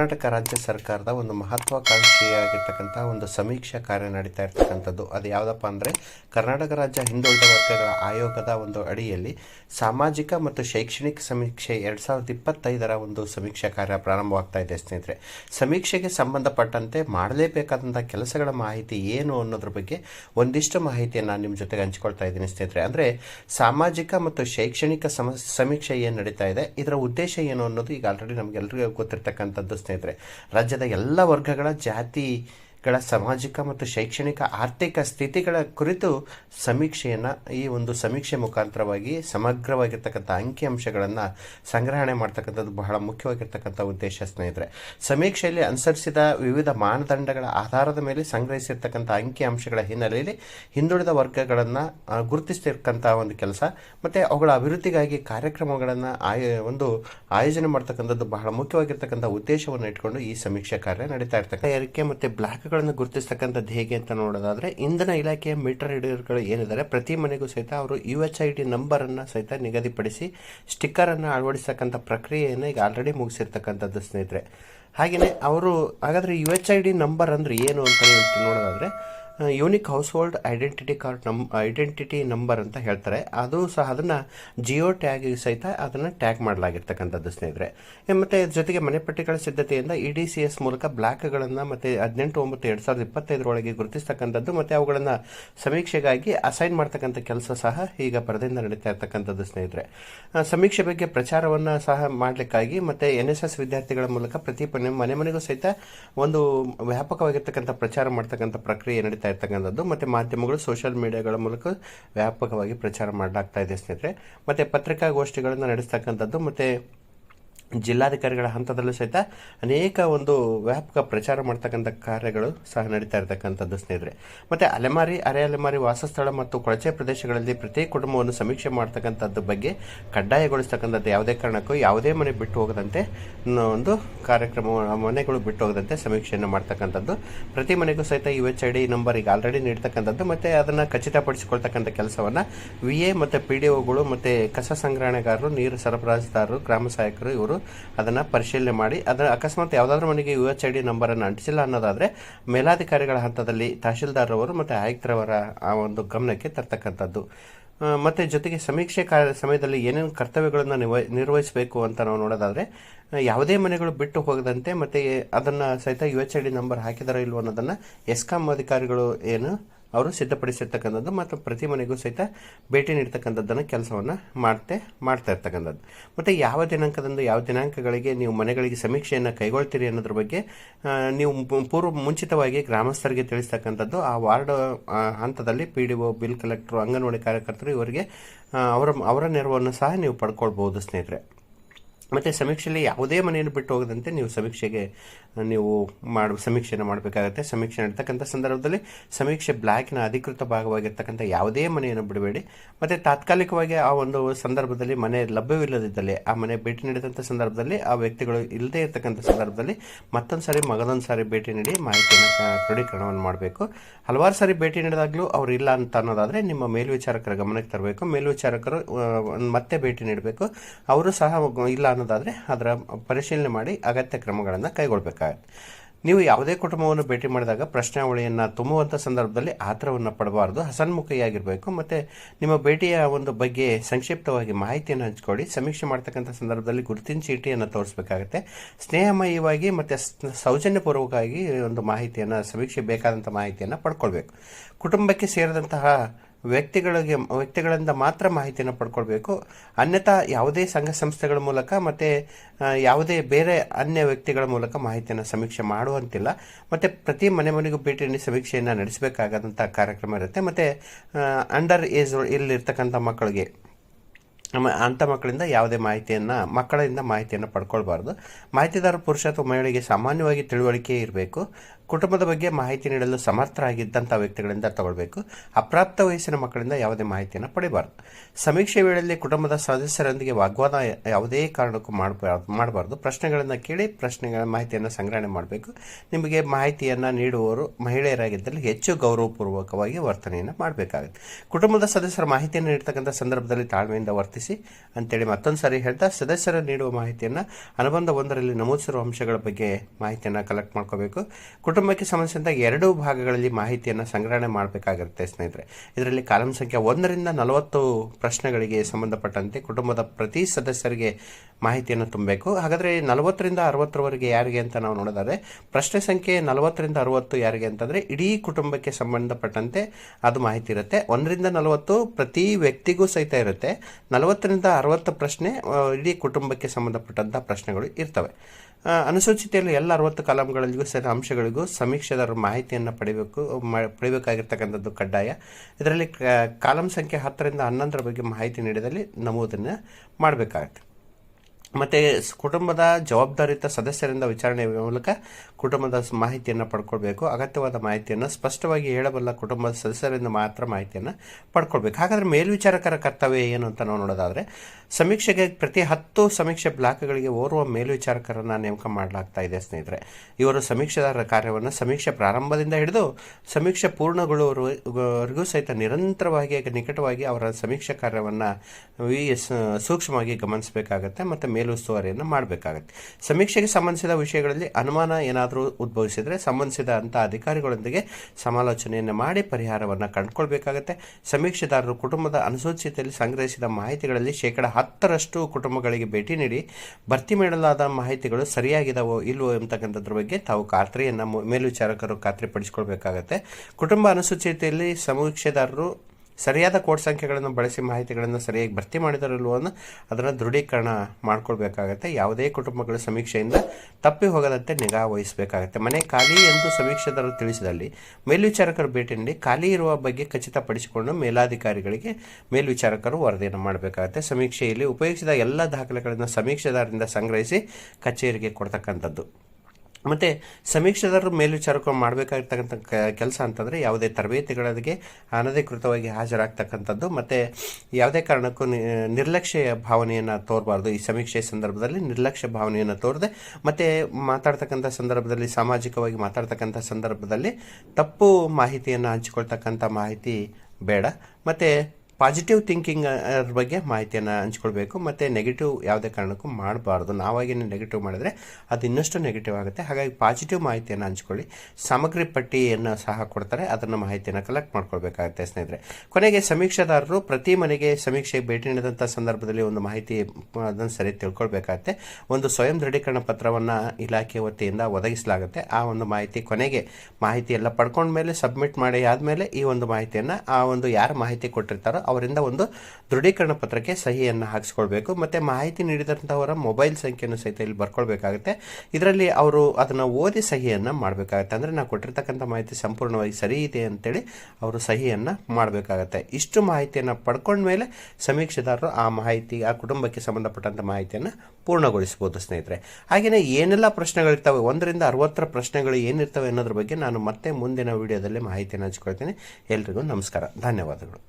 ಕರ್ನಾಟಕ ರಾಜ್ಯ ಸರ್ಕಾರದ ಒಂದು ಮಹತ್ವಾಕಾಂಕ್ಷಿಯಾಗಿರ್ತಕ್ಕಂಥ ಒಂದು ಸಮೀಕ್ಷಾ ಕಾರ್ಯ ನಡೀತಾ ಇರ್ತಕ್ಕಂಥದ್ದು. ಅದು ಯಾವುದಪ್ಪ ಅಂದರೆ, ಕರ್ನಾಟಕ ರಾಜ್ಯ ಹಿಂದುಳಿದ ವರ್ಗಗಳ ಆಯೋಗದ ಒಂದು ಅಡಿಯಲ್ಲಿ ಸಾಮಾಜಿಕ ಮತ್ತು ಶೈಕ್ಷಣಿಕ ಸಮೀಕ್ಷೆ ಎರಡು ಸಾವಿರದ ಇಪ್ಪತ್ತೈದರ ಒಂದು ಸಮೀಕ್ಷಾ ಕಾರ್ಯ ಪ್ರಾರಂಭವಾಗ್ತಾ ಇದೆ ಸ್ನೇಹಿತರೆ. ಸಮೀಕ್ಷೆಗೆ ಸಂಬಂಧಪಟ್ಟಂತೆ ಮಾಡಲೇಬೇಕಾದಂಥ ಕೆಲಸಗಳ ಮಾಹಿತಿ ಏನು ಅನ್ನೋದ್ರ ಬಗ್ಗೆ ಒಂದಿಷ್ಟು ಮಾಹಿತಿಯನ್ನು ನಿಮ್ಮ ಜೊತೆಗೆ ಹಂಚಿಕೊಳ್ತಾ ಇದ್ದೀನಿ ಸ್ನೇಹಿತರೆ. ಅಂದರೆ, ಸಾಮಾಜಿಕ ಮತ್ತು ಶೈಕ್ಷಣಿಕ ಸಮ, ಸಮೀಕ್ಷೆ ಏನು ನಡೀತಾ ಇದೆ, ಇದರ ಉದ್ದೇಶ ಏನು ಅನ್ನೋದು ಈಗ ಆಲ್ರೆಡಿ ನಮಗೆಲ್ಲರಿಗೂ ಗೊತ್ತಿರ್ತಕ್ಕಂಥದ್ದು ಸ್ನೇಹಿತರೆ. ರಾಜ್ಯದ ಎಲ್ಲ ವರ್ಗಗಳ ಜಾತಿಗಳ ಸಾಮಾಜಿಕ ಮತ್ತು ಶೈಕ್ಷಣಿಕ ಆರ್ಥಿಕ ಸ್ಥಿತಿಗಳ ಕುರಿತು ಸಮೀಕ್ಷೆಯನ್ನು, ಈ ಒಂದು ಸಮೀಕ್ಷೆ ಮುಖಾಂತರವಾಗಿ ಸಮಗ್ರವಾಗಿರ್ತಕ್ಕಂಥ ಅಂಕಿಅಂಶಗಳನ್ನು ಸಂಗ್ರಹಣೆ ಮಾಡ್ತಕ್ಕಂಥದ್ದು ಬಹಳ ಮುಖ್ಯವಾಗಿರ್ತಕ್ಕಂಥ ಉದ್ದೇಶ, ಸ್ನೇಹಿತರೆ. ಸಮೀಕ್ಷೆಯಲ್ಲಿ ಅನುಸರಿಸಿದ ವಿವಿಧ ಮಾನದಂಡಗಳ ಆಧಾರದ ಮೇಲೆ ಸಂಗ್ರಹಿಸಿರ್ತಕ್ಕಂಥ ಅಂಕಿಅಂಶಗಳ ಹಿನ್ನೆಲೆಯಲ್ಲಿ ಹಿಂದುಳಿದ ವರ್ಗಗಳನ್ನು ಗುರುತಿಸ್ತಿರ್ತಕ್ಕಂಥ ಒಂದು ಕೆಲಸ, ಮತ್ತು ಅವುಗಳ ಅಭಿವೃದ್ಧಿಗಾಗಿ ಕಾರ್ಯಕ್ರಮಗಳನ್ನು ಆಯ, ಒಂದು ಆಯೋಜನೆ ಮಾಡ್ತಕ್ಕಂಥದ್ದು ಬಹಳ ಮುಖ್ಯವಾಗಿರ್ತಕ್ಕಂಥ ಉದ್ದೇಶವನ್ನು ಇಟ್ಕೊಂಡು ಈ ಸಮೀಕ್ಷೆ ಕಾರ್ಯ ನಡೀತಾ ಇರ್ತಕ್ಕಂಥ ಏರಿಕೆ ಮತ್ತು ಬ್ಲಾಕ್ಗಳನ್ನು ಗುರುತಿಸ್ತಕ್ಕಂಥದ್ದು ಹೇಗೆ ಅಂತ ನೋಡೋದಾದ್ರೆ, ಇಂಧನ ಇಲಾಖೆಯ ಮೀಟರ್ ರೀಡರ್ಗಳು ಏನಿದ್ದಾರೆ, ಪ್ರತಿ ಮನೆಗೂ ಸಹಿತ ಅವರು ಯು ಎಚ್ ಐ ಡಿ ನಂಬರನ್ನು ಸಹಿತ ನಿಗದಿಪಡಿಸಿ ಸ್ಟಿಕ್ಕರನ್ನು ಅಳವಡಿಸ್ತಕ್ಕಂಥ ಪ್ರಕ್ರಿಯೆಯನ್ನು ಈಗ ಆಲ್ರೆಡಿ ಮುಗಿಸಿರ್ತಕ್ಕಂಥದ್ದು ಸ್ನೇಹಿತರೆ. ಹಾಗೆಯೇ ಅವರು, ಹಾಗಾದರೆ U H I D number ಅಂದರೆ ಏನು ಅಂತ ನೋಡೋದಾದರೆ unique household identity card ನಮ್ ಐಡೆಂಟಿಟಿ ನಂಬರ್ ಅಂತ ಹೇಳ್ತಾರೆ. ಅದು ಸಹ ಅದನ್ನು ಜಿಯೋ ಟ್ಯಾಗ್ ಸಹಿತ ಅದನ್ನು ಟ್ಯಾಗ್ ಮಾಡಲಾಗಿರ್ತಕ್ಕಂಥದ್ದು ಸ್ನೇಹಿತರೆ. ಮತ್ತು ಜೊತೆಗೆ ಜೊತೆಗೆ ಮನೆಪಟ್ಟಿಗಳ ಸಿದ್ಧತೆಯಿಂದ ಇ ಡಿ ಸಿ ಎಸ್ ಮೂಲಕ ಬ್ಲ್ಯಾಕ್ಗಳನ್ನು ಮತ್ತು ಹದಿನೆಂಟು, ಒಂಬತ್ತು, ಎರಡು ಸಾವಿರದ ಇಪ್ಪತ್ತೈದರೊಳಗೆ ಗುರುತಿಸ್ತಕ್ಕಂಥದ್ದು ಮತ್ತು ಅವುಗಳನ್ನು ಸಮೀಕ್ಷೆಗಾಗಿ ಅಸೈನ್ ಮಾಡ್ತಕ್ಕಂಥ ಕೆಲಸ ಸಹ ಈಗ ಪರದೆಯಿಂದ ನಡೀತಾ ಇರ್ತಕ್ಕಂಥದ್ದು ಸ್ನೇಹಿತರೆ. ಸಮೀಕ್ಷೆ ಬಗ್ಗೆ ಪ್ರಚಾರವನ್ನು ಸಹ ಮಾಡಲಿಕ್ಕಾಗಿ ಮತ್ತು ಎನ್ ಎಸ್ ಎಸ್ ವಿದ್ಯಾರ್ಥಿಗಳ ಮೂಲಕ ಪ್ರತಿ ಮನೆ ಮನೆ ಮನೆಗೂ ಸಹಿತ ಒಂದು ವ್ಯಾಪಕವಾಗಿರ್ತಕ್ಕಂಥ ಪ್ರಚಾರ ಮಾಡ್ತಕ್ಕಂಥ ಪ್ರಕ್ರಿಯೆ ನಡೀತಾ ಇರ್ತಕ್ಕಂಥದ್ದು ಮತ್ತು ಮಾಧ್ಯಮಗಳು ಸೋಷಿಯಲ್ ಮೀಡಿಯಾಗಳ ಮೂಲಕ ವ್ಯಾಪಕವಾಗಿ ಪ್ರಚಾರ ಮಾಡಲಾಗ್ತಾ ಇದೆ ಸ್ನೇಹಿತರೆ. ಮತ್ತು ಪತ್ರಿಕಾಗೋಷ್ಠಿಗಳನ್ನು ನಡೆಸ್ತಕ್ಕಂಥದ್ದು, ಮತ್ತು ಜಿಲ್ಲಾಧಿಕಾರಿಗಳ ಹಂತದಲ್ಲೂ ಸಹಿತ ಅನೇಕ ಒಂದು ವ್ಯಾಪಕ ಪ್ರಚಾರ ಮಾಡ್ತಕ್ಕಂಥ ಕಾರ್ಯಗಳು ಸಹ ನಡೀತಾ ಇರತಕ್ಕಂಥದ್ದು ಸ್ನೇಹಿತರೆ. ಮತ್ತು ಅಲೆಮಾರಿ, ಅರೆ ಅಲೆಮಾರಿ ವಾಸಸ್ಥಳ ಮತ್ತು ಕೊಳಚೆ ಪ್ರದೇಶಗಳಲ್ಲಿ ಪ್ರತಿ ಕುಟುಂಬವನ್ನು ಸಮೀಕ್ಷೆ ಮಾಡ್ತಕ್ಕಂಥದ್ದು ಬಗ್ಗೆ ಕಡ್ಡಾಯಗೊಳಿಸ್ತಕ್ಕಂಥದ್ದು ಯಾವುದೇ ಕಾರಣಕ್ಕೂ ಯಾವುದೇ ಮನೆ ಬಿಟ್ಟು ಹೋಗದಂತೆ ಒಂದು ಕಾರ್ಯಕ್ರಮ, ಮನೆಗಳು ಬಿಟ್ಟು ಹೋಗದಂತೆ ಸಮೀಕ್ಷೆಯನ್ನು ಮಾಡ್ತಕ್ಕಂಥದ್ದು. ಪ್ರತಿ ಮನೆಗೂ ಸಹಿತ U H I D number ಈಗ ಆಲ್ರೆಡಿ ನೀಡ್ತಕ್ಕಂಥದ್ದು. ಮತ್ತು ಅದನ್ನು ಖಚಿತಪಡಿಸಿಕೊಳ್ತಕ್ಕಂಥ ಕೆಲಸವನ್ನು ವಿ ಎ ಮತ್ತು ಪಿ ಡಿ ಒಗಳು ಮತ್ತು ಕಸ ಸಂಗ್ರಹಣೆಗಾರರು, ನೀರು ಸರಬರಾಜುದಾರರು, ಗ್ರಾಮ ಸಹಾಯಕರು ಇವರು ಅದನ್ನು ಪರಿಶೀಲನೆ ಮಾಡಿ, ಅದರ ಅಕಸ್ಮಾತ್ ಯಾವುದಾದ್ರೂ ಮನೆಗೆ ಯು ಎಚ್ ಐ ಡಿ ನಂಬರನ್ನು ಅಂಟಿಸಿಲ್ಲ ಅನ್ನೋದಾದರೆ ಮೇಲಾಧಿಕಾರಿಗಳ ಹಂತದಲ್ಲಿ ತಹಶೀಲ್ದಾರ್ರವರು ಮತ್ತು ಆಯುಕ್ತರವರ ಆ ಒಂದು ಗಮನಕ್ಕೆ ತರ್ತಕ್ಕಂಥದ್ದು. ಮತ್ತು ಜೊತೆಗೆ ಸಮೀಕ್ಷೆ ಕಾರ್ಯ ಸಮಯದಲ್ಲಿ ಏನೇನು ಕರ್ತವ್ಯಗಳನ್ನು ನಿರ್ವ, ನಿರ್ವಹಿಸಬೇಕು ಅಂತ ನಾವು ನೋಡೋದಾದರೆ ಯಾವುದೇ ಮನೆಗಳು ಬಿಟ್ಟು ಹೋಗದಂತೆ ಮತ್ತು ಅದನ್ನು ಸಹಿತ U H I D number ಹಾಕಿದಾರೋ ಇಲ್ವೋ ಅನ್ನೋದನ್ನು ಎಸ್ಕಾಂ ಅಧಿಕಾರಿಗಳು ಏನು ಅವರು ಸಿದ್ಧಪಡಿಸಿರ್ತಕ್ಕಂಥದ್ದು ಮತ್ತು ಪ್ರತಿ ಮನೆಗೂ ಸಹಿತ ಭೇಟಿ ನೀಡ್ತಕ್ಕಂಥದ್ದನ್ನು ಕೆಲಸವನ್ನು ಮಾಡ್ತೆ, ಮಾಡ್ತಾ ಇರ್ತಕ್ಕಂಥದ್ದು. ಮತ್ತು ಯಾವ ದಿನಾಂಕದಂದು ಯಾವ ದಿನಾಂಕಗಳಿಗೆ ನೀವು ಮನೆಗಳಿಗೆ ಸಮೀಕ್ಷೆಯನ್ನು ಕೈಗೊಳ್ತೀರಿ ಅನ್ನೋದ್ರ ಬಗ್ಗೆ ನೀವು ಪೂರ್ವ ಮುಂಚಿತವಾಗಿ ಗ್ರಾಮಸ್ಥರಿಗೆ ತಿಳಿಸ್ತಕ್ಕಂಥದ್ದು ಆ ವಾರ್ಡ್ ಹಂತದಲ್ಲಿ ಪಿ ಡಿ ಒ, ಬಿಲ್ ಕಲೆಕ್ಟ್ರು, ಅಂಗನವಾಡಿ ಕಾರ್ಯಕರ್ತರು ಇವರಿಗೆ ಅವರ ಅವರ ನೆರವನ್ನು ಸಹ ನೀವು ಪಡ್ಕೊಳ್ಬೋದು ಸ್ನೇಹಿತರೆ. ಮತ್ತು ಸಮೀಕ್ಷೆಯಲ್ಲಿ ಯಾವುದೇ ಮನೆಯನ್ನು ಬಿಟ್ಟು ಹೋಗದಂತೆ ನೀವು ಸಮೀಕ್ಷೆಗೆ, ನೀವು ಮಾಡ, ಸಮೀಕ್ಷೆಯನ್ನು ಮಾಡಬೇಕಾಗತ್ತೆ. ಸಮೀಕ್ಷೆ ನಡೀತಕ್ಕಂಥ ಸಂದರ್ಭದಲ್ಲಿ ಸಮೀಕ್ಷೆ ಬ್ಲ್ಯಾಕ್ನ ಅಧಿಕೃತ ಭಾಗವಾಗಿರ್ತಕ್ಕಂಥ ಯಾವುದೇ ಮನೆಯನ್ನು ಬಿಡಬೇಡಿ. ಮತ್ತು ತಾತ್ಕಾಲಿಕವಾಗಿ ಆ ಒಂದು ಸಂದರ್ಭದಲ್ಲಿ ಮನೆ ಲಭ್ಯವಿಲ್ಲದಿದ್ದಲ್ಲಿ, ಆ ಮನೆ ಭೇಟಿ ನೀಡಿದಂಥ ಸಂದರ್ಭದಲ್ಲಿ ಆ ವ್ಯಕ್ತಿಗಳು ಇಲ್ಲದೇ ಇರತಕ್ಕಂಥ ಸಂದರ್ಭದಲ್ಲಿ ಮತ್ತೊಂದು ಸಾರಿ, ಮಗದೊಂದು ಸಾರಿ ಭೇಟಿ ನೀಡಿ ಮಾಹಿತಿಯನ್ನು ಕ್ರೋಢೀಕರಣವನ್ನು ಮಾಡಬೇಕು. ಹಲವಾರು ಸಾರಿ ಭೇಟಿ ನೀಡಿದಾಗಲೂ ಅವರು ಇಲ್ಲ ಅಂತ ಅನ್ನೋದಾದರೆ ನಿಮ್ಮ ಮೇಲ್ವಿಚಾರಕರ ಗಮನಕ್ಕೆ ತರಬೇಕು. ಮೇಲ್ವಿಚಾರಕರು ಮತ್ತೆ ಭೇಟಿ ನೀಡಬೇಕು. ಅವರು ಸಹ ಇಲ್ಲ ಅನ್ನೋದಾದರೆ ಅದರ ಪರಿಶೀಲನೆ ಮಾಡಿ ಅಗತ್ಯ ಕ್ರಮಗಳನ್ನು ಕೈಗೊಳ್ಳಬೇಕಾಗುತ್ತೆ ನೀವು ಯಾವುದೇ ಕುಟುಂಬವನ್ನು ಭೇಟಿ ಮಾಡಿದಾಗ ಪ್ರಶ್ನಾವಳಿಯನ್ನು ತುಂಬುವಂಥ ಸಂದರ್ಭದಲ್ಲಿ ಆತರವನ್ನು ಪಡಬಾರದು ಹಸನ್ಮುಖಿಯಾಗಿರಬೇಕು ಮತ್ತು ನಿಮ್ಮ ಭೇಟಿಯ ಒಂದು ಬಗ್ಗೆ ಸಂಕ್ಷಿಪ್ತವಾಗಿ ಮಾಹಿತಿಯನ್ನು ಹಂಚ್ಕೊಳ್ಳಿ, ಸಮೀಕ್ಷೆ ಮಾಡ್ತಕ್ಕಂಥ ಸಂದರ್ಭದಲ್ಲಿ ಗುರುತಿನ ಚೀಟಿಯನ್ನು ತೋರಿಸಬೇಕಾಗುತ್ತೆ. ಸ್ನೇಹಮಯವಾಗಿ ಮತ್ತು ಸೌಜನ್ಯಪೂರ್ವಕವಾಗಿ ಒಂದು ಮಾಹಿತಿಯನ್ನು, ಸಮೀಕ್ಷೆ ಬೇಕಾದಂಥ ಮಾಹಿತಿಯನ್ನು ಪಡ್ಕೊಳ್ಬೇಕು. ಕುಟುಂಬಕ್ಕೆ ಸೇರಿದಂತಹ ವ್ಯಕ್ತಿಗಳಿಗೆ, ವ್ಯಕ್ತಿಗಳಿಂದ ಮಾತ್ರ ಮಾಹಿತಿಯನ್ನು ಪಡ್ಕೊಳ್ಬೇಕು. ಅನ್ಯಥಾ ಯಾವುದೇ ಸಂಘ ಸಂಸ್ಥೆಗಳ ಮೂಲಕ ಮತ್ತು ಯಾವುದೇ ಬೇರೆ ಅನ್ಯ ವ್ಯಕ್ತಿಗಳ ಮೂಲಕ ಮಾಹಿತಿಯನ್ನು ಸಮೀಕ್ಷೆ ಮಾಡುವಂತಿಲ್ಲ. ಮತ್ತು ಪ್ರತಿ ಮನೆ ಮನೆಗೂ ಭೇಟಿ ನೀಡಿ ಸಮೀಕ್ಷೆಯನ್ನು ನಡೆಸಬೇಕಾದಂಥ ಕಾರ್ಯಕ್ರಮ ಇರುತ್ತೆ. ಮತ್ತು ಅಂಡರ್ ಏಜ್ ಇಲ್ಲಿರ್ತಕ್ಕಂಥ ಮಕ್ಕಳಿಗೆ ಅಂಥ ಮಕ್ಕಳಿಂದ ಯಾವುದೇ ಮಾಹಿತಿಯನ್ನು, ಮಕ್ಕಳಿಂದ ಮಾಹಿತಿಯನ್ನು ಪಡ್ಕೊಳ್ಬಾರ್ದು. ಮಾಹಿತಿದಾರ ಪುರುಷ ಅಥವಾ ಮಹಿಳೆಗೆ ಸಾಮಾನ್ಯವಾಗಿ ತಿಳುವಳಿಕೆ ಇರಬೇಕು. ಕುಟುಂಬದ ಬಗ್ಗೆ ಮಾಹಿತಿ ನೀಡಲು ಸಮರ್ಥರಾಗಿದ್ದಂಥ ವ್ಯಕ್ತಿಗಳಿಂದ ತಗೊಳ್ಬೇಕು. ಅಪ್ರಾಪ್ತ ವಯಸ್ಸಿನ ಮಕ್ಕಳಿಂದ ಯಾವುದೇ ಮಾಹಿತಿಯನ್ನು ಪಡಿಬಾರ್ದು. ಸಮೀಕ್ಷೆ ವೇಳೆಯಲ್ಲಿ ಕುಟುಂಬದ ಸದಸ್ಯರೊಂದಿಗೆ ವಾಗ್ವಾದ ಯಾವುದೇ ಕಾರಣಕ್ಕೂ ಮಾಡಬಾರ್ದು ಮಾಡಬಾರ್ದು. ಪ್ರಶ್ನೆಗಳನ್ನು ಕೇಳಿ ಪ್ರಶ್ನೆಗಳ ಮಾಹಿತಿಯನ್ನು ಸಂಗ್ರಹಣೆ ಮಾಡಬೇಕು. ನಿಮಗೆ ಮಾಹಿತಿಯನ್ನು ನೀಡುವವರು ಮಹಿಳೆಯರಾಗಿದ್ದಲ್ಲಿ ಹೆಚ್ಚು ಗೌರವಪೂರ್ವಕವಾಗಿ ವರ್ತನೆಯನ್ನು ಮಾಡಬೇಕಾಗುತ್ತೆ. ಕುಟುಂಬದ ಸದಸ್ಯರ ಮಾಹಿತಿಯನ್ನು ನೀಡ್ತಕ್ಕಂಥ ಸಂದರ್ಭದಲ್ಲಿ ತಾಳ್ಮೆಯಿಂದ ವರ್ತಿಸಿ ಅಂತೇಳಿ ಮತ್ತೊಂದು ಸಾರಿ ಹೇಳ್ತಾ, ಸದಸ್ಯರು ನೀಡುವ ಮಾಹಿತಿಯನ್ನು ಅನುಬಂಧ ಒಂದರಲ್ಲಿ ನಮೂದಿಸಿರುವ ಅಂಶಗಳ ಬಗ್ಗೆ ಮಾಹಿತಿಯನ್ನು ಕಲೆಕ್ಟ್ ಮಾಡ್ಕೋಬೇಕು. ಕುಟುಂಬಕ್ಕೆ ಸಂಬಂಧಿಸಿದಂತೆ ಎರಡು ಭಾಗಗಳಲ್ಲಿ ಮಾಹಿತಿಯನ್ನು ಸಂಗ್ರಹಣೆ ಮಾಡಬೇಕಾಗಿರುತ್ತೆ ಸ್ನೇಹಿತರೆ. ಇದರಲ್ಲಿ ಕಾಲಂ ಸಂಖ್ಯೆ ಒಂದರಿಂದ ನಲವತ್ತು ಪ್ರಶ್ನೆಗಳಿಗೆ ಸಂಬಂಧಪಟ್ಟಂತೆ ಕುಟುಂಬದ ಪ್ರತಿ ಸದಸ್ಯರಿಗೆ ಮಾಹಿತಿಯನ್ನು ತುಂಬಬೇಕು. ಹಾಗಾದರೆ ನಲವತ್ತರಿಂದ ಅರವತ್ತರವರೆಗೆ ಯಾರಿಗೆ ಅಂತ ನಾವು ನೋಡೋದಾದರೆ, ಪ್ರಶ್ನೆ ಸಂಖ್ಯೆ ನಲವತ್ತರಿಂದ ಅರವತ್ತು ಯಾರಿಗೆ ಅಂತಂದರೆ ಇಡೀ ಕುಟುಂಬಕ್ಕೆ ಸಂಬಂಧಪಟ್ಟಂತೆ ಅದು ಮಾಹಿತಿ ಇರುತ್ತೆ. ಒಂದರಿಂದ ನಲವತ್ತು ಪ್ರತಿ ವ್ಯಕ್ತಿಗೂ ಸಹಿತ ಇರುತ್ತೆ. ನಲವತ್ತರಿಂದ ಅರವತ್ತು ಪ್ರಶ್ನೆ ಇಡೀ ಕುಟುಂಬಕ್ಕೆ ಸಂಬಂಧಪಟ್ಟಂಥ ಪ್ರಶ್ನೆಗಳು ಇರ್ತವೆ. ಅನುಸೂಚಿತೆಯಲ್ಲಿ ಎಲ್ಲ ಅರವತ್ತು ಕಾಲಮ್ಗಳಿಗೂ ಸಹಿತ ಅಂಶಗಳಿಗೂ ಸಮೀಕ್ಷೆದಾರರು ಮಾಹಿತಿಯನ್ನು ಪಡಿಬೇಕು ಪಡಿಬೇಕಾಗಿರ್ತಕ್ಕಂಥದ್ದು ಕಡ್ಡಾಯ. ಇದರಲ್ಲಿ ಕ- ಕಾಲಂ ಸಂಖ್ಯೆ ಹತ್ತರಿಂದ ಹನ್ನೊಂದರ ಬಗ್ಗೆ ಮಾಹಿತಿ ನೀಡಿದಲ್ಲಿ ನಮೂದನ್ನು ಮಾಡಬೇಕಾಗತ್ತೆ. ಮತ್ತು ಕುಟುಂಬದ ಜವಾಬ್ದಾರಿಯುತ ಸದಸ್ಯರಿಂದ ವಿಚಾರಣೆ ಮೂಲಕ ಕುಟುಂಬದ ಮಾಹಿತಿಯನ್ನು ಪಡ್ಕೊಳ್ಬೇಕು. ಅಗತ್ಯವಾದ ಮಾಹಿತಿಯನ್ನು ಸ್ಪಷ್ಟವಾಗಿ ಹೇಳಬಲ್ಲ ಕುಟುಂಬದ ಸದಸ್ಯರಿಂದ ಮಾತ್ರ ಮಾಹಿತಿಯನ್ನು ಪಡ್ಕೊಳ್ಬೇಕು. ಹಾಗಾದರೆ ಮೇಲ್ವಿಚಾರಕರ ಕರ್ತವ್ಯ ಏನು ಅಂತ ನಾವು ನೋಡೋದಾದರೆ, ಸಮೀಕ್ಷೆಗೆ ಪ್ರತಿ ಹತ್ತು ಸಮೀಕ್ಷೆ ಬ್ಲಾಕ್ಗಳಿಗೆ ಓರ್ವ ಮೇಲ್ವಿಚಾರಕರನ್ನು ನೇಮಕ ಮಾಡಲಾಗ್ತಾ ಇದೆ ಸ್ನೇಹಿತರೆ. ಇವರು ಸಮೀಕ್ಷೆದಾರರ ಕಾರ್ಯವನ್ನು ಸಮೀಕ್ಷೆ ಪ್ರಾರಂಭದಿಂದ ಹಿಡಿದು ಸಮೀಕ್ಷೆ ಪೂರ್ಣಗೊಳ್ಳುವವರೆಗೂ ಸಹಿತ ನಿರಂತರವಾಗಿ, ನಿಕಟವಾಗಿ ಅವರ ಸಮೀಕ್ಷೆ ಕಾರ್ಯವನ್ನು ಸೂಕ್ಷ್ಮವಾಗಿ ಗಮನಿಸಬೇಕಾಗುತ್ತೆ. ಮತ್ತು ಮೇಲುಸ್ತುವಾರಿಯನ್ನು ಮಾಡಬೇಕಾಗತ್ತೆ. ಸಮೀಕ್ಷೆಗೆ ಸಂಬಂಧಿಸಿದ ವಿಷಯಗಳಲ್ಲಿ ಅನುಮಾನ ಏನಾದರೂ ಉದ್ಭವಿಸಿದರೆ ಸಂಬಂಧಿಸಿದ ಅಂಥ ಅಧಿಕಾರಿಗಳೊಂದಿಗೆ ಸಮಾಲೋಚನೆಯನ್ನು ಮಾಡಿ ಪರಿಹಾರವನ್ನು ಕಂಡುಕೊಳ್ಬೇಕಾಗತ್ತೆ. ಸಮೀಕ್ಷೆದಾರರು ಕುಟುಂಬದ ಅನುಸೂಚಿತೆಯಲ್ಲಿ ಸಂಗ್ರಹಿಸಿದ ಮಾಹಿತಿಗಳಲ್ಲಿ ಶೇಕಡ ಹತ್ತರಷ್ಟು ಕುಟುಂಬಗಳಿಗೆ ಭೇಟಿ ನೀಡಿ, ಭರ್ತಿ ಮಾಡಲಾದ ಮಾಹಿತಿಗಳು ಸರಿಯಾಗಿದಾವೋ ಇಲ್ಲವೋ ಎಂಬತಕ್ಕಂಥದ್ರ ಬಗ್ಗೆ ತಾವು ಖಾತ್ರಿಯನ್ನು ಮೇಲ್ವಿಚಾರಕರು ಖಾತ್ರಿಪಡಿಸಿಕೊಳ್ಬೇಕಾಗತ್ತೆ. ಕುಟುಂಬ ಅನುಸೂಚಿತೆಯಲ್ಲಿ ಸಮೀಕ್ಷೆದಾರರು ಸರಿಯಾದ ಕೋಡ್ ಸಂಖ್ಯೆಗಳನ್ನು ಬಳಸಿ ಮಾಹಿತಿಗಳನ್ನು ಸರಿಯಾಗಿ ಭರ್ತಿ ಮಾಡಿದರಲ್ವೋ ಅನ್ನೋ ಅದನ್ನು ದೃಢೀಕರಣ ಮಾಡಿಕೊಳ್ಬೇಕಾಗತ್ತೆ. ಯಾವುದೇ ಕುಟುಂಬಗಳು ಸಮೀಕ್ಷೆಯಿಂದ ತಪ್ಪಿ ಹೋಗದಂತೆ ನಿಗಾ ವಹಿಸಬೇಕಾಗತ್ತೆ. ಮನೆ ಖಾಲಿ ಎಂದು ಸಮೀಕ್ಷೆದಾರರು ತಿಳಿಸಿದಲ್ಲಿ ಮೇಲ್ವಿಚಾರಕರು ಭೇಟಿ ನೀಡಿ ಖಾಲಿ ಇರುವ ಬಗ್ಗೆ ಖಚಿತಪಡಿಸಿಕೊಂಡು ಮೇಲಾಧಿಕಾರಿಗಳಿಗೆ ಮೇಲ್ವಿಚಾರಕರು ವರದಿಯನ್ನು ಮಾಡಬೇಕಾಗತ್ತೆ. ಸಮೀಕ್ಷೆಯಲ್ಲಿ ಉಪಯೋಗಿಸಿದ ಎಲ್ಲ ದಾಖಲೆಗಳನ್ನು ಸಮೀಕ್ಷೆದಾರರಿಂದ ಸಂಗ್ರಹಿಸಿ ಕಚೇರಿಗೆ ಕೊಡ್ತಕ್ಕಂಥದ್ದು. ಮತ್ತು ಸಮೀಕ್ಷೆದಾರರು ಮೇಲ್ವಿಚಾರಕರು ಮಾಡಬೇಕಾಗಿರ್ತಕ್ಕಂಥ ಕೆಲಸ ಅಂತಂದರೆ ಯಾವುದೇ ತರಬೇತಿಗಳಿಗೆ ಅನಧಿಕೃತವಾಗಿ ಹಾಜರಾಗ್ತಕ್ಕಂಥದ್ದು. ಮತ್ತು ಯಾವುದೇ ಕಾರಣಕ್ಕೂ ನಿರ್ಲಕ್ಷ್ಯ ಭಾವನೆಯನ್ನು ತೋರಬಾರ್ದು. ಈ ಸಮೀಕ್ಷೆ ಸಂದರ್ಭದಲ್ಲಿ ನಿರ್ಲಕ್ಷ್ಯ ಭಾವನೆಯನ್ನು ತೋರದೆ, ಮತ್ತು ಮಾತಾಡ್ತಕ್ಕಂಥ ಸಂದರ್ಭದಲ್ಲಿ, ಸಾಮಾಜಿಕವಾಗಿ ಮಾತಾಡ್ತಕ್ಕಂಥ ಸಂದರ್ಭದಲ್ಲಿ ತಪ್ಪು ಮಾಹಿತಿಯನ್ನು ಹಂಚಿಕೊಳ್ತಕ್ಕಂಥ ಮಾಹಿತಿ ಬೇಡ. ಮತ್ತು ಪಾಸಿಟಿವ್ ಥಿಂಕಿಂಗ್ ಬಗ್ಗೆ ಮಾಹಿತಿಯನ್ನು ಹಂಚ್ಕೊಳ್ಬೇಕು. ಮತ್ತು ನೆಗೆಟಿವ್ ಯಾವುದೇ ಕಾರಣಕ್ಕೂ ಮಾಡಬಾರ್ದು. ನಾವಾಗಿನ ನೆಗೆಟಿವ್ ಮಾಡಿದರೆ ಅದು ಇನ್ನಷ್ಟು ನೆಗೆಟಿವ್ ಆಗುತ್ತೆ. ಹಾಗಾಗಿ ಪಾಸಿಟಿವ್ ಮಾಹಿತಿಯನ್ನು ಹಂಚ್ಕೊಳ್ಳಿ. ಸಾಮಗ್ರಿ ಪಟ್ಟಿಯನ್ನು ಸಹ ಕೊಡ್ತಾರೆ. ಅದನ್ನು ಮಾಹಿತಿಯನ್ನು ಕಲೆಕ್ಟ್ ಮಾಡ್ಕೊಳ್ಬೇಕಾಗುತ್ತೆ ಸ್ನೇಹಿತರೆ. ಕೊನೆಗೆ ಸಮೀಕ್ಷೆದಾರರು ಪ್ರತಿ ಮನೆಗೆ ಸಮೀಕ್ಷೆಗೆ ಭೇಟಿ ನೀಡಿದಂಥ ಸಂದರ್ಭದಲ್ಲಿ ಒಂದು ಮಾಹಿತಿ, ಅದನ್ನು ಸರಿ ತಿಳ್ಕೊಳ್ಬೇಕಾಗುತ್ತೆ. ಒಂದು ಸ್ವಯಂ ದೃಢೀಕರಣ ಪತ್ರವನ್ನು ಇಲಾಖೆ ವತಿಯಿಂದ ಒದಗಿಸಲಾಗುತ್ತೆ. ಆ ಒಂದು ಮಾಹಿತಿ ಕೊನೆಗೆ ಮಾಹಿತಿ ಎಲ್ಲ ಪಡ್ಕೊಂಡ ಮೇಲೆ ಸಬ್ಮಿಟ್ ಮಾಡಿ ಆದಮೇಲೆ ಈ ಒಂದು ಮಾಹಿತಿಯನ್ನು ಆ ಒಂದು ಯಾರು ಮಾಹಿತಿ ಕೊಟ್ಟಿರ್ತಾರೋ ಅವರಿಂದ ಒಂದು ದೃಢೀಕರಣ ಪತ್ರಕ್ಕೆ ಸಹಿಯನ್ನು ಹಾಕಿಸ್ಕೊಳ್ಬೇಕು. ಮತ್ತು ಮಾಹಿತಿ ನೀಡಿದಂಥವರ ಮೊಬೈಲ್ ಸಂಖ್ಯೆಯನ್ನು ಸಹಿತ ಇಲ್ಲಿ ಬರ್ಕೊಳ್ಬೇಕಾಗುತ್ತೆ. ಇದರಲ್ಲಿ ಅವರು ಅದನ್ನು ಓದಿ ಸಹಿಯನ್ನು ಮಾಡಬೇಕಾಗುತ್ತೆ. ಅಂದರೆ ನಾವು ಕೊಟ್ಟಿರ್ತಕ್ಕಂಥ ಮಾಹಿತಿ ಸಂಪೂರ್ಣವಾಗಿ ಸರಿ ಇದೆ ಅಂತೇಳಿ ಅವರು ಸಹಿಯನ್ನು ಮಾಡಬೇಕಾಗತ್ತೆ. ಇಷ್ಟು ಮಾಹಿತಿಯನ್ನು ಪಡ್ಕೊಂಡ ಮೇಲೆ ಸಮೀಕ್ಷೆದಾರರು ಆ ಮಾಹಿತಿ, ಆ ಕುಟುಂಬಕ್ಕೆ ಸಂಬಂಧಪಟ್ಟಂಥ ಮಾಹಿತಿಯನ್ನು ಪೂರ್ಣಗೊಳಿಸ್ಬೋದು ಸ್ನೇಹಿತರೆ. ಹಾಗೆಯೇ ಏನೆಲ್ಲ ಪ್ರಶ್ನೆಗಳಿರ್ತವೆ, ಒಂದರಿಂದ ಅರವತ್ತರ ಪ್ರಶ್ನೆಗಳು ಏನಿರ್ತವೆ ಅನ್ನೋದ್ರ ಬಗ್ಗೆ ನಾನು ಮತ್ತೆ ಮುಂದಿನ ವಿಡಿಯೋದಲ್ಲಿ ಮಾಹಿತಿಯನ್ನು ಹಂಚ್ಕೊಳ್ತೀನಿ. ಎಲ್ರಿಗೂ ನಮಸ್ಕಾರ, ಧನ್ಯವಾದಗಳು.